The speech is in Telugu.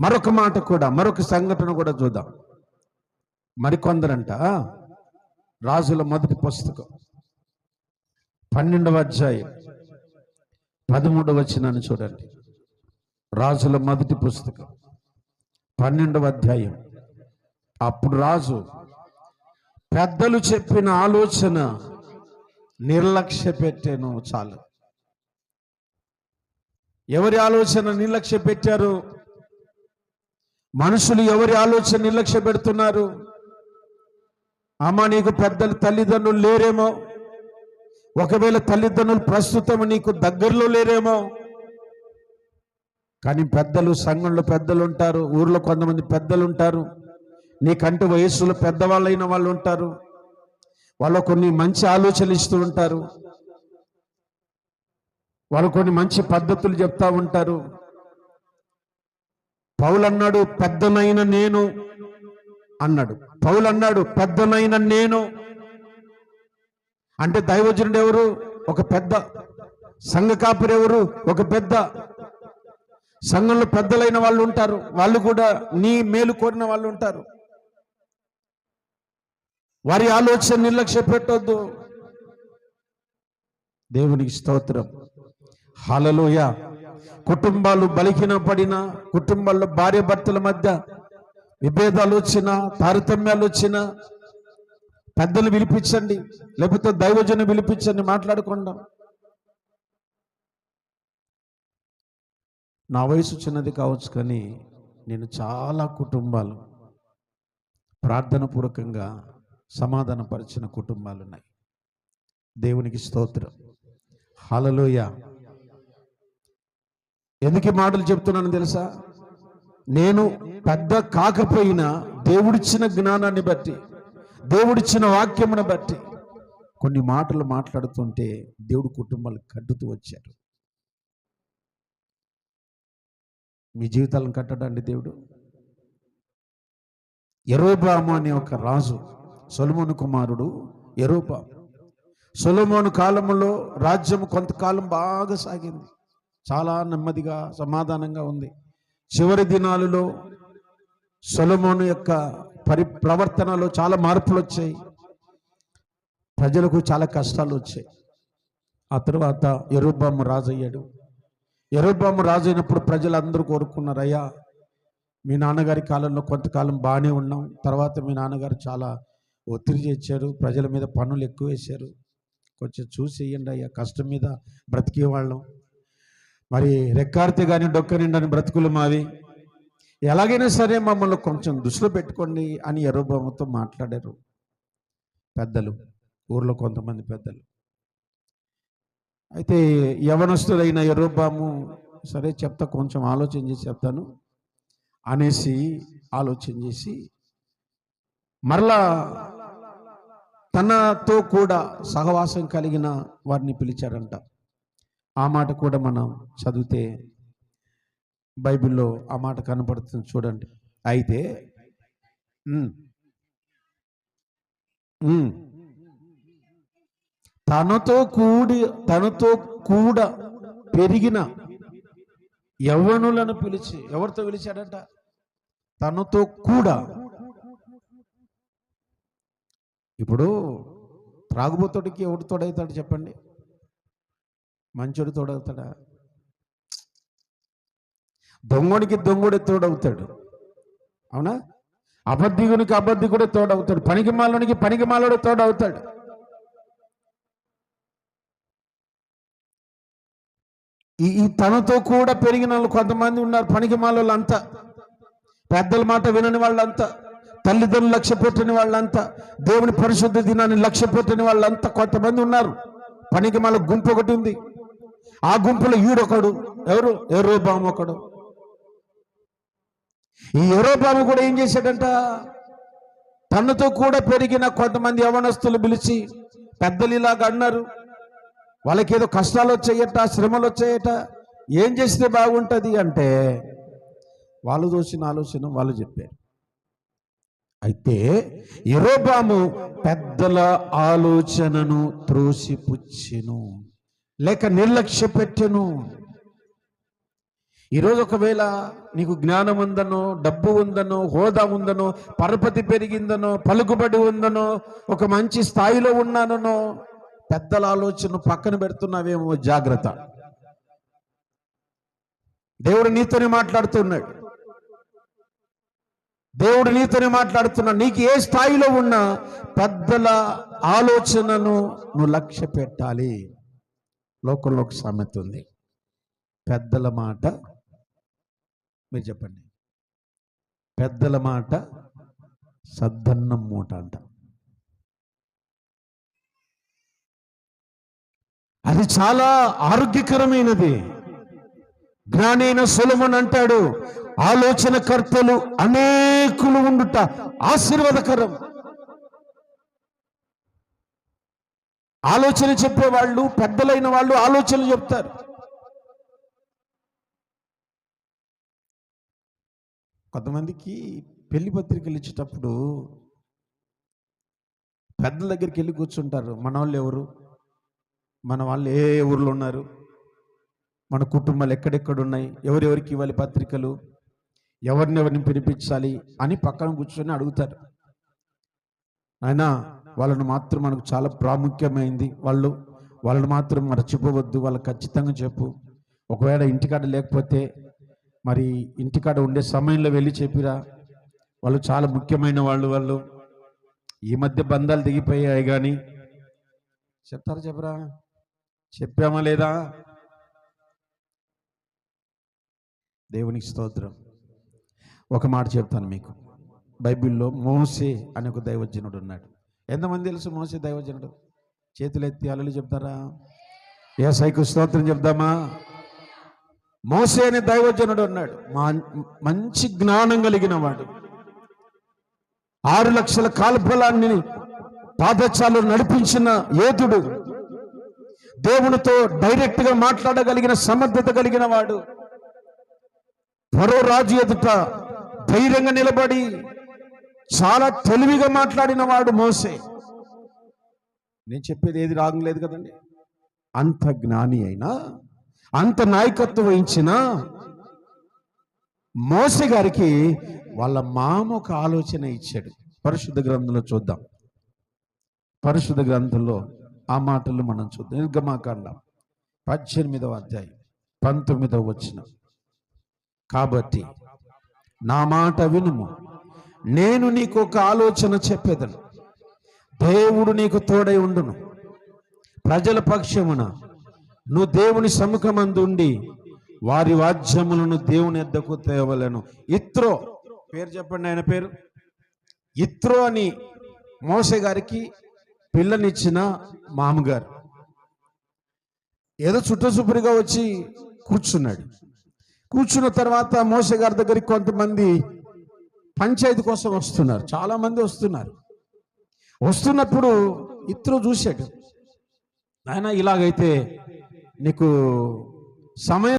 మరొక మాట కూడా మరొక సంఘటన కూడా చూద్దాం. మరికొందరంట రాజుల మొదటి పుస్తకం. పన్నెండవ అధ్యాయం పదమూడవ వచ్చినాన్ని చూడండి. రాజుల మొదటి పుస్తకం పన్నెండవ అధ్యాయం. అప్పుడు రాజు పెద్దలు చెప్పిన ఆలోచన నిర్లక్ష్య పెట్టాను చాలు. ఎవరి ఆలోచన నిర్లక్ష్య పెట్టారు మనుషులు ఎవరి ఆలోచన నిర్లక్ష్య పెడుతున్నారు? అమ్మ నీకు పెద్దలు తల్లిదండ్రులు లేరేమో? ఒకవేళ తల్లిదండ్రులు ప్రస్తుతం నీకు దగ్గరలో లేరేమో? కానీ పెద్దలు సంఘంలో పెద్దలు ఉంటారు ఊర్లో కొంతమంది పెద్దలు ఉంటారు. నీకంటే వయస్సులో పెద్దవాళ్ళైన వాళ్ళు ఉంటారు. వాళ్ళు కొన్ని మంచి ఆలోచనలు ఇస్తూ ఉంటారు. వాళ్ళు కొన్ని మంచి పద్ధతులు చెప్తా ఉంటారు. పౌలు అన్నాడు పెద్దనైన నేను అన్నాడు. పౌలు అన్నాడు పెద్దనైన నేను అంటే దైవజనుడు ఎవరు? ఒక పెద్ద సంఘ కాపురు ఎవరు? ఒక పెద్ద సంఘంలో పెద్దలైన వాళ్ళు ఉంటారు. వాళ్ళు కూడా నీ మేలు కోరిన వాళ్ళు ఉంటారు. వారి ఆలోచన నిర్లక్ష్య పెట్టొద్దు దేవునికి స్తోత్రం. హలలోయ. కుటుంబాలు బలికిన పడిన కుటుంబాల్లో భార్య భర్తల మధ్య విభేదాలు వచ్చినా తారతమ్యాలు వచ్చినా పెద్దలు పిలిపించండి లేకపోతే దైవజనం పిలిపించండి మాట్లాడుకుందాం నా వయసు చిన్నది కావచ్చు కానీ నేను చాలా కుటుంబాలు ప్రార్థన పూర్వకంగా సమాధానపరిచిన కుటుంబాలు ఉన్నాయి దేవునికి స్తోత్రం. హలలోయ ఎందుకు ఈ మాటలు చెప్తున్నాను తెలుసా? నేను పెద్ద కాకపోయినా దేవుడిచ్చిన జ్ఞానాన్ని బట్టి దేవుడిచ్చిన వాక్యమును బట్టి కొన్ని మాటలు మాట్లాడుతుంటే దేవుడు కుటుంబాలు కట్టుతూ వచ్చారు. మీ జీవితాలను కట్టడండి దేవుడు. ఎరోబాము అనే ఒక రాజు సొలమోను కుమారుడు ఎరోబాము సొలమోను కాలంలో రాజ్యం కొంతకాలం బాగా సాగింది. చాలా నెమ్మదిగా సమాధానంగా ఉంది. చివరి దినాలలో సొలమోను యొక్క పరి ప్రవర్తనలో చాలా మార్పులు వచ్చాయి. ప్రజలకు చాలా కష్టాలు వచ్చాయి. ఆ తర్వాత ఎరుబాము రాజు అయ్యాడు ఎరుబాము రాజు అయినప్పుడు ప్రజలందరూ కోరుకున్నారు అయ్యా మీ నాన్నగారి కాలంలో కొంతకాలం బాగానే ఉన్నాం. తర్వాత మీ నాన్నగారు చాలా ఒత్తిడి చేశారు ప్రజల మీద పన్నులు ఎక్కువ వేశారు కొంచెం చూసి వేయండి అయ్యా కష్టం మీద బ్రతికే వాళ్ళం. మరి రెక్కార్తె కానీ డొక్క నిండని బ్రతుకులు మావి. ఎలాగైనా సరే మమ్మల్ని కొంచెం దృష్టిలో పెట్టుకోండి అని ఎర్రబొమ్మతో మాట్లాడారు పెద్దలు ఊర్లో కొంతమంది పెద్దలు. అయితే యవనస్తులైన ఎరోబాము సరే చెప్తా కొంచెం ఆలోచన చేసి చెప్తాను అనేసి ఆలోచన చేసి మరలా తనతో కూడా సహవాసం కలిగిన వారిని పిలిచారంట. ఆ మాట కూడా మనం చదివితే బైబిల్లో ఆ మాట కనపడుతుంది చూడండి. అయితే తనతో కూడి తనతో కూడా పెరిగిన యవ్వనులను పిలిచి ఎవరితో పిలిచాడంట? తనతో కూడా. ఇప్పుడు త్రాగుబోతుడికి ఎవరితోడైతాడు చెప్పండి? మంచోడు తోడవుతాడా? దొంగడికి దొంగడే తోడవుతాడు. అవునా? అబద్ధికునికి అబద్ధికుడే తోడవుతాడు. పనికి మాలోనికి పనికి మాలోడే తోడవుతాడు. ఈ ఈ తనతో కూడా పెరిగిన వాళ్ళు కొంతమంది ఉన్నారు. పనికి మాలోళ్ళు అంతా పెద్దల మాట వినని వాళ్ళంతా. తల్లిదండ్రులు లక్ష్య పెట్టని వాళ్ళంతా. దేవుని పరిశుద్ధ దినాన్ని లక్ష్య పెట్టని వాళ్ళంతా కొంతమంది ఉన్నారు. పనికి మాల గుంపు ఒకటి ఉంది. ఆ గుంపులో ఈడొకడు ఎవరు? ఎర్రోబాము ఒకడు. ఈ ఎర్రోబాము కూడా ఏం చేశాడంట? తనతో కూడా పెరిగిన కొంతమంది యవనస్తులు పిలిచి పెద్దలు ఇలాగా అన్నారు. వాళ్ళకి ఏదో కష్టాలు వచ్చాయట శ్రమలు వచ్చాయట ఏం చేస్తే బాగుంటుంది అంటే వాళ్ళు దోచిన ఆలోచన వాళ్ళు చెప్పారు. అయితే ఎరోబాము పెద్దల ఆలోచనను త్రోసిపుచ్చెను. లేక నిర్లక్ష్య పెట్టెను ఈరోజు ఒకవేళ నీకు జ్ఞానం ఉందనో డబ్బు ఉందనో హోదా ఉందనో పరపతి పెరిగిందనో పలుకుబడి ఉందనో ఒక మంచి స్థాయిలో ఉన్నానో పెద్దల ఆలోచన పక్కన పెడుతున్నావేమో జాగ్రత్త. దేవుడు నీతోనే మాట్లాడుతున్నాడు. దేవుడు నీతోనే మాట్లాడుతున్నాడు. నీకు ఏ స్థాయిలో ఉన్నా పెద్దల ఆలోచనను నువ్వు లక్ష్య పెట్టాలి లోకంలో ఒక సామెత ఉంది. పెద్దల మాట మీరు చెప్పండి. పెద్దల మాట సద్దన్నం మూట అంట. అది చాలా ఆరోగ్యకరమైనది. జ్ఞానైన సులభన్ అంటాడు ఆలోచనకర్తలు అనేకులు ఉండుట ఆశీర్వాదకరం. ఆలోచన చెప్పేవాళ్ళు పెద్దలైన వాళ్ళు ఆలోచనలు చెప్తారు. కొంతమందికి పెళ్ళి పత్రికలు ఇచ్చేటప్పుడు పెద్దల దగ్గరికి వెళ్ళి కూర్చుంటారు. మన వాళ్ళు ఎవరు? మన వాళ్ళు ఏ ఊర్లో ఉన్నారు? మన కుటుంబాలు ఎక్కడెక్కడ ఉన్నాయి? ఎవరెవరికి ఇవ్వాలి పత్రికలు? ఎవరిని ఎవరిని పిలిపించాలి? అని పక్కన కూర్చొని అడుగుతారు. అయినా వాళ్ళను మాత్రం మనకు చాలా ప్రాముఖ్యమైంది. వాళ్ళు వాళ్ళని మాత్రం మర్చిపోవద్దు. వాళ్ళకి ఖచ్చితంగా చెప్పు. ఒకవేళ ఇంటికాడ లేకపోతే మరి ఇంటికాడ ఉండే సమయంలో వెళ్ళి చెప్పిరా. వాళ్ళు చాలా ముఖ్యమైన వాళ్ళు వాళ్ళు. ఈ మధ్య బంధాలు దిగిపోయాయి కానీ చెప్తారా చెప్పరా? చెప్పామా లేదా? దేవునికి స్తోత్రం. ఒక మాట చెప్తాను మీకు. బైబిల్లో మోసే అనే ఒక దైవజనుడు ఉన్నాడు. ఎంతమంది తెలుసు మోసే దైవజనుడు? చేతులు ఎత్తి అలలు చెప్తారా? ఏ సైకు స్తోత్రం చెప్దామా? మోసే అనే దైవజనుడు అన్నాడు. మంచి జ్ఞానం కలిగిన వాడు. ఆరు లక్షల కాల్ఫలాన్ని పాదచాలు నడిపించిన యోధుడు. దేవునితో డైరెక్ట్గా మాట్లాడగలిగిన సమర్థత కలిగిన వాడు. మరో రాజు ఎదుట ధైర్యంగా నిలబడి చాలా తెలివిగా మాట్లాడిన వాడు మోసే. నేను చెప్పేది ఏది రాగలేదు కదండి? అంత జ్ఞాని అయినా అంత నాయకత్వం వహించిన మోసే గారికి వాళ్ళ మామ ఒక ఆలోచన ఇచ్చాడు. పరిశుద్ధ గ్రంథంలో చూద్దాం. పరిశుద్ధ గ్రంథంలో ఆ మాటలు మనం చూద్దాం. నిర్గమాకాండ పద్దెనిమిదవ అధ్యాయం పంతొమ్మిదవ వచ్చిన కాబట్టి నా మాట వినుము. నేను నీకు ఒక ఆలోచన చెప్పేదను. దేవుడు నీకు తోడై ఉండును. ప్రజల పక్షమున నువ్వు దేవుని సముఖమందు ఉండి వారి వాద్యములను దేవుని ఎద్దకు తేవలను. ఇత్రో పేరు చెప్పండి ఆయన పేరు. ఇత్రో అని మోసే గారికి పిల్లనిచ్చిన మామగారు. ఏదో చుట్టసూపురిగా వచ్చి కూర్చున్నాడు. కూర్చున్న తర్వాత మోసే గారి దగ్గరికి కొంతమంది పంచాయతీ కోసం వస్తున్నారు. చాలామంది వస్తున్నారు. వస్తున్నప్పుడు ఇతరు చూశాడు. ఆయన ఇలాగైతే నీకు సమయం